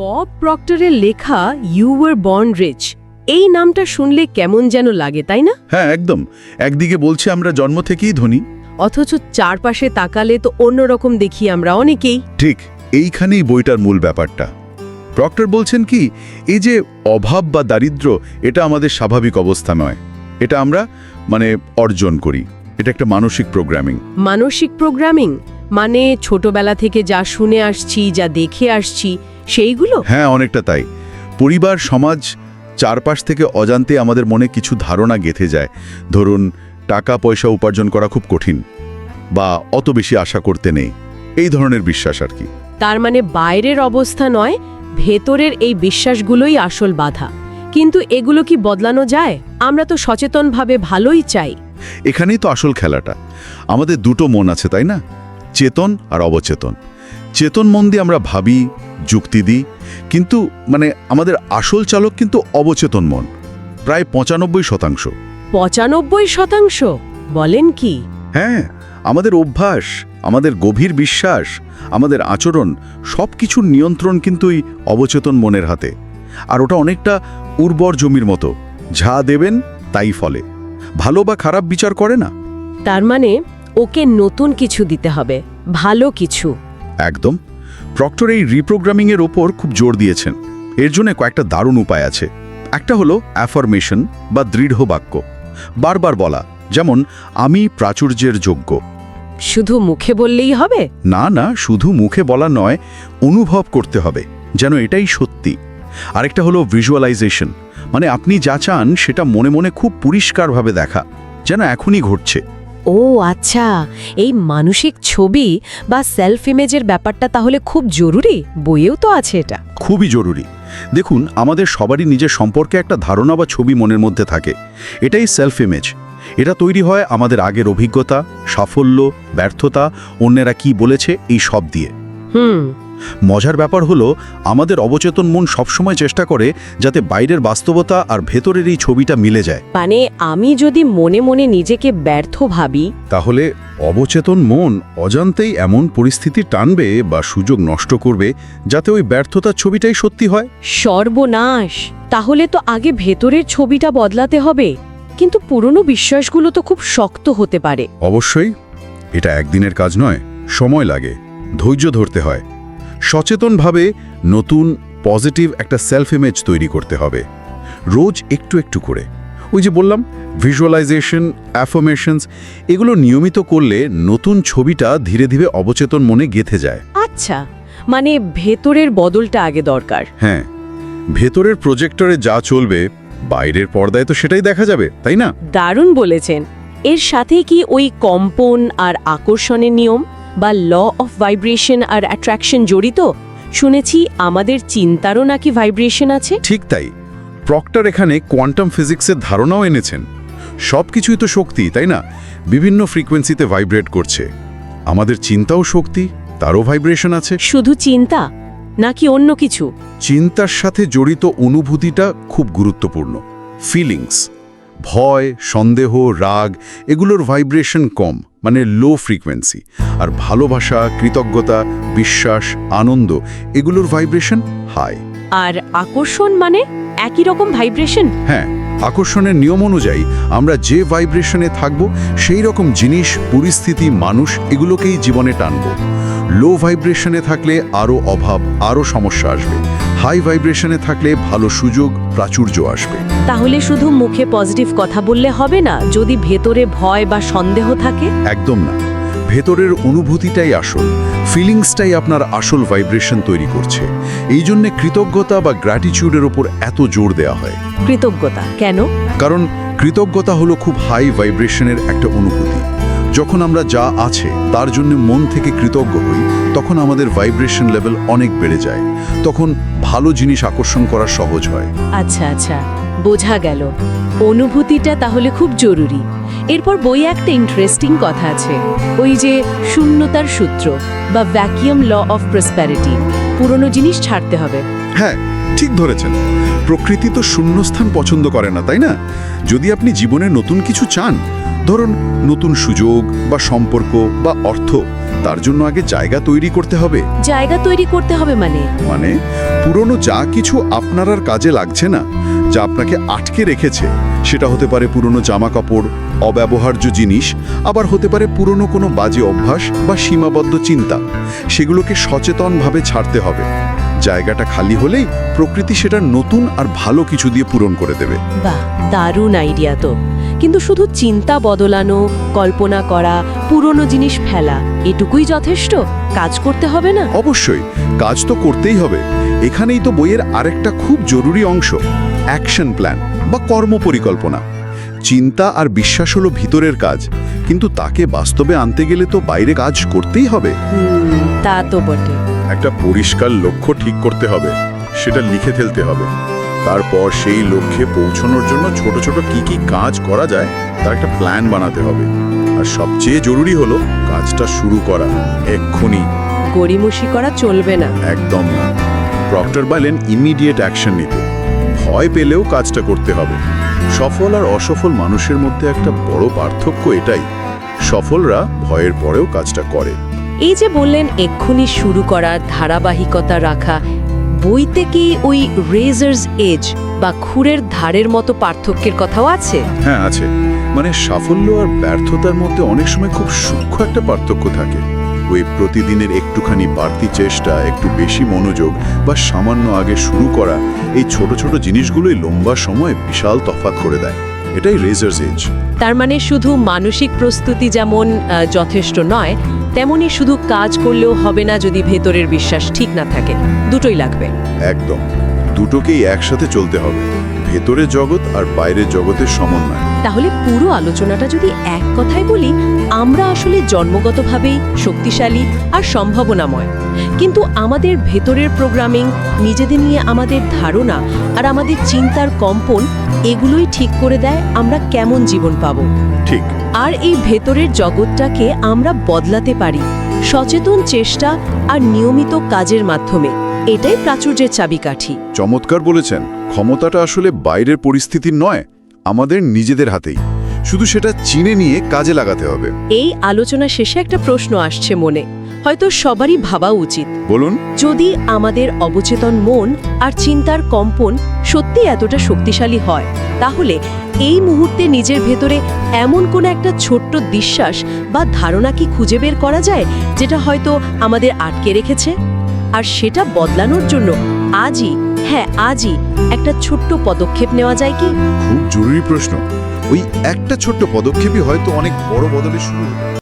Bob প্রক্টরের লেখা you were born rich এই নামটা শুনলে কেমন যেন লাগে তাই না? হ্যাঁ একদম। একদিকে বলছে আমরা জন্ম থেকেই ধনী। অথচ চারপাশে তাকালে তো অন্যরকম দেখি আমরা অনেকেই। ঠিক এইখানেই বইটার মূল ব্যাপারটা। প্রক্টর বলছেন কি এই যে অভাব বা দারিদ্র্য এটা আমাদের স্বাভাবিক অবস্থা নয়। এটা আমরা মানে অর্জন করি। এটা একটা মানসিক প্রোগ্রামিং মানসিক প্রোগ্রামিং মানে ছোটবেলা থেকে যা শুনে আসছি যা দেখে আসছি সেইগুলো? হ্যাঁ অনেকটা তাই। পরিবার সমাজ চারপাশ থেকে অজান্তে আমাদের মনে কিছু ধারণা গেঁথে যায়। ধরুন টাকা পয়সা উপার্জন করা খুব কঠিন বা অত বেশি আশা করতে নেই। এই ধরনের বিশ্বাস আর কি। তার মানে বাইরের অবস্থা নয় ভেতরের এই বিশ্বাসগুলোই আসল বাধা। কিন্তু এগুলো কি বদলানো যায়? আমরা তো সচেতনভাবে ভালোই চাই। এখানেই তো আসল খেলাটা। আমাদের দুটো মন আছে তাই না? চেতন আর অবচেতন। চেতন মন দিয়ে আমরা ভাবি যুক্তি দিই কিন্তু মানে আমাদের আসল চালক কিন্তু অবচেতন মন প্রায় পঁচানব্বই শতাংশ। পঁচানব্বই শতাংশ? বলেন কি? হ্যাঁ আমাদের অভ্যাস আমাদের গভীর বিশ্বাস আমাদের আচরণ সব কিছুর নিয়ন্ত্রণ কিন্তু এই অবচেতন মনের হাতে। আর ওটা অনেকটা উর্বর জমির মতো যা দেবেন তাই ফলে। ভালো বা খারাপ বিচার করে না। তার মানে ওকে নতুন কিছু দিতে হবে ভালো কিছু। একদম। প্রক্টর এই রিপ্রোগ্রামিংয়ের ওপর খুব জোর দিয়েছেন। এর জন্য কয়েকটা দারুণ উপায় আছে। একটা হলো অ্যাফরমেশন বা দৃঢ় বাক্য। বারবার বলা যেমন আমি প্রাচুর্যের যোগ্য। শুধু মুখে বললেই হবে? না না শুধু মুখে বলা নয় অনুভব করতে হবে যেন এটাই সত্যি। আরেকটা হলো ভিজুয়ালাইজেশন মানে আপনি যা চান সেটা মনে মনে খুব পরিষ্কারভাবে দেখা যেন এখনই ঘটছে। ও আচ্ছা এই মানসিক ছবি বা সেলফ ইমেজের ব্যাপারটা তাহলে খুব জরুরি? বইয়েও তো আছে এটা। খুবই জরুরি। দেখুন আমাদের সবারই নিজের সম্পর্কে একটা ধারণা বা ছবি মনের মধ্যে থাকে। এটাই সেলফ ইমেজ এটা তৈরি হয় আমাদের আগের অভিজ্ঞতা সাফল্য ব্যর্থতা অন্যেরা কি বলেছে এই সব দিয়ে। হুম। মজার ব্যাপার হলো আমাদের অবচেতন মন সবসময় চেষ্টা করে যাতে বাইরের বাস্তবতা আর ভেতরের এই ছবিটা মিলে যায়। মানে আমি যদি মনে মনে নিজেকে ব্যর্থ ভাবি? তাহলে অবচেতন মন অজান্তেই এমন পরিস্থিতি টানবে বা সুযোগ নষ্ট করবে যাতে ওই ব্যর্থতার ছবিটাই সত্যি হয়। সর্বনাশ! তাহলে তো আগে ভেতরের ছবিটা বদলাতে হবে। কিন্তু পুরনো বিশ্বাসগুলো তো খুব শক্ত হতে পারে। অবশ্যই এটা একদিনের কাজ নয় সময় লাগে ধৈর্য ধরতে হয়। সচেতনভাবে নতুন পজিটিভ একটা সেলফ ইমেজ তৈরি করতে হবে। রোজ একটু একটু করে। ওই যে বললাম ভিজুয়ালাইজেশন অ্যাফর্মেশনস এগুলো নিয়মিত করলে নতুন ছবিটা ধীরে ধীরে অবচেতন মনে গেথে যায়। আচ্ছা মানে ভেতরের বদলটা আগে দরকার। হ্যাঁ ভেতরের প্রজেক্টরে যা চলবে বাইরের পর্দায় তো সেটাই দেখা যাবে তাই না? দারুণ বলেছেন। এর সাথে কি ওই কম্পন আর আকর্ষণের নিয়ম? বা ল অফ ভাইব্রেশন আর অ্যাট্রাকশন জড়িত? শুনেছি আমাদের চিন্তারও নাকি ভাইব্রেশন আছে। ঠিক তাই। প্রক্টর এখানে কোয়ান্টাম ফিজিক্সের ধারণাও এনেছেন। সব কিছুই তো শক্তি তাই না? বিভিন্ন ফ্রিকোয়েন্সিতে ভাইব্রেট করছে। আমাদের চিন্তাও শক্তি তারও ভাইব্রেশন আছে। শুধু চিন্তা নাকি অন্য কিছু? চিন্তার সাথে জড়িত অনুভূতিটা খুব গুরুত্বপূর্ণ। ফিলিংস ভয় সন্দেহ রাগ এগুলোর ভাইব্রেশন কম। মানে লো ফ্রিকোয়েন্সি আর ভালোবাসা কৃতজ্ঞতা বিশ্বাস আনন্দ এগুলোর ভাইব্রেশন হাই আর আকর্ষণ মানে একই রকম ভাইব্রেশন হ্যাঁ আকর্ষণের নিয়ম অনুযায়ী আমরা যে ভাইব্রেশনে থাকব সেই রকম জিনিস পরিস্থিতি মানুষ এগুলোকেই জীবনে টানব। লো ভাইব্রেশনে থাকলে আরও অভাব আরও সমস্যা আসবে। হাই ভাইব্রেশনে থাকলে ভালো সুযোগ প্রাচুর্য আসবে। তাহলে শুধু মুখে পজিটিভ কথা বললে হবে না যদি ভেতরে ভয় বা সন্দেহ থাকে? একদম না। ভেতরের অনুভূতিটাই আসল। ফিলিংসটাই আপনার আসল ভাইব্রেশন তৈরি করছে। এই জন্য কৃতজ্ঞতা বা গ্র্যাটিচিউডের ওপর এত জোর দেওয়া হয়। কৃতজ্ঞতা। কেন? কারণ কৃতজ্ঞতা হলো খুব হাই ভাইব্রেশনের একটা অনুভূতি। যখন আমরা যা আছে তার জন্য মন থেকে কৃতজ্ঞ হই তখন আমাদের ভাইব্রেশন লেভেল অনেক বেড়ে যায়। তখন ভালো জিনিস আকর্ষণ করা সহজ হয়। আচ্ছা আচ্ছা বোঝা গেল। অনুভূতিটা তাহলে খুব জরুরি। এরপর বই একটা ইন্টারেস্টিং কথা আছে। ওই যে শূন্যতার সূত্র বা ভ্যাকিয়াম ল অফ প্রসপ্যারিটি পুরনো জিনিস ছাড়তে হবে। হ্যাঁ ঠিক ধরেছেন। প্রকৃতি তো শূন্যস্থান পছন্দ করে না তাই না? যদি আপনি জীবনে নতুন কিছু চান ধরুন নতুন সুযোগ বা সম্পর্ক বা অর্থ তার জন্য আগে জায়গা তৈরি করতে হবে। জায়গা তৈরি করতে হবে মানে? মানে পুরনো যা কিছু আপনার আর কাজে লাগছে না যা আপনাকে আটকে রেখেছে সেটা হতে পারে পুরনো জামা কাপড় অব্যবহার্য জিনিস আবার হতে পারে পুরনো কোনো বাজে অভ্যাস বা সীমাবদ্ধ চিন্তা। সেগুলোকে সচেতনভাবে ছাড়তে হবে। জায়গাটা খালি হলেই প্রকৃতি সেটা নতুন আর ভালো কিছু দিয়ে পূরণ করে দেবে। বাহ দারুণ আইডিয়া তো। কিন্তু শুধু চিন্তা বদলানো কল্পনা করা পুরনো জিনিস ফেলা এটুকুই যথেষ্ট? কাজ করতে হবে না? অবশ্যই কাজ তো করতেই হবে। এখানেই তো বইয়ের আরেকটা খুব জরুরি অংশ অ্যাকশন প্ল্যান বা কর্মপরিকল্পনা চিন্তা আর বিশ্বাস হলো ভিতরের কাজ কিন্তু তাকে বাস্তবে আনতে গেলে তো বাইরে কাজ করতেই হবে। তা তো বটে। একটা পরিষ্কার লক্ষ্য ঠিক করতে হবে সেটা লিখে ফেলতে হবে। তারপর সেই লক্ষ্যে পৌঁছানোর জন্য ছোট ছোট কি কি কাজ করা যায় তার একটা প্ল্যান বানাতে হবে। আর সবচেয়ে জরুরি হলো কাজটা শুরু করা এক্ষুনি। গড়িমসি করা চলবে না। একদম না। প্রক্টর বলেন ইমিডিয়েট অ্যাকশন নিতে। ভয় পেলেও কাজটা করতে হবে। সফল আর অসফল মানুষের মধ্যে একটা বড় পার্থক্য এটাই। সফলরা ভয়ের পরেও কাজটা করে। এই যে বললেন এক্ষুনি শুরু করা ধারাবাহিকতা রাখা বইতে কি ওই রেজার্স এজ বা খুরের ধারের মতো পার্থক্যের কথাও আছে? হ্যাঁ আছে। মানে সাফল্য আর ব্যর্থতার মধ্যে অনেক সময় খুব সূক্ষ্ম একটা পার্থক্য থাকে। ওই প্রতিদিনের একটুখানি বাড়তি চেষ্টা একটু বেশি মনোযোগ বা সামান্য আগে শুরু করা এই ছোট ছোট জিনিসগুলোই লম্বা সময় বিশাল তফাৎ করে দেয়। এটাই রেজার্স এজ তার মানে শুধু মানসিক প্রস্তুতি যেমন যথেষ্ট নয় তেমনি শুধু কাজ করলেও হবে না যদি ভেতরের বিশ্বাস ঠিক না থাকে। দুটোই লাগবে। একদম। দুটোকেই একসাথে চলতে হবে। ভেতরের জগৎ আর বাইরের জগতের সমন্বয়। তাহলে পুরো আলোচনাটা যদি এক কথায় বলি আমরা আসলে জন্মগতভাবেই শক্তিশালী আর সম্ভাবনাময়। কিন্তু আমাদের ভেতরের প্রোগ্রামিং নিজেদের নিয়ে আমাদের ধারণা আর আমাদের চিন্তার কম্পন এগুলোই ঠিক করে দেয় আমরা কেমন জীবন পাব। ঠিক। আর এই ভেতরের জগৎটাকে আমরা বদলাতে পারি। সচেতন চেষ্টা আর নিয়মিত কাজের মাধ্যমে। এটাই প্রাচুর্যের চাবিকাঠি। চমৎকার বলেছেন। ক্ষমতাটা আসলে বাইরের পরিস্থিতির নয় আমাদের নিজেদের হাতেই। শুধু সেটা চিনে নিয়ে কাজে লাগাতে হবে। এই আলোচনা শেষে একটা প্রশ্ন আসছে মনে। হয়তো সবারই ভাবা উচিত। বলুন। যদি আমাদের অবচেতন মন আর চিন্তার কম্পন সত্যি এতটা শক্তিশালী হয় তাহলে এই মুহূর্তে নিজের ভেতরে এমন কোন একটা ছোট্ট বিশ্বাস বা ধারণা কি খুঁজে বের করা যায় যেটা হয়তো আমাদের আটকে রেখেছে? আর সেটা বদলানোর জন্য আজই হ্যাঁ আজই একটা ছোট্ট পদক্ষেপ নেওয়া যায় কি? খুব জরুরি প্রশ্ন। ওই একটা ছোট্ট পদক্ষেপই হয়তো অনেক বড় বদলে শুরু।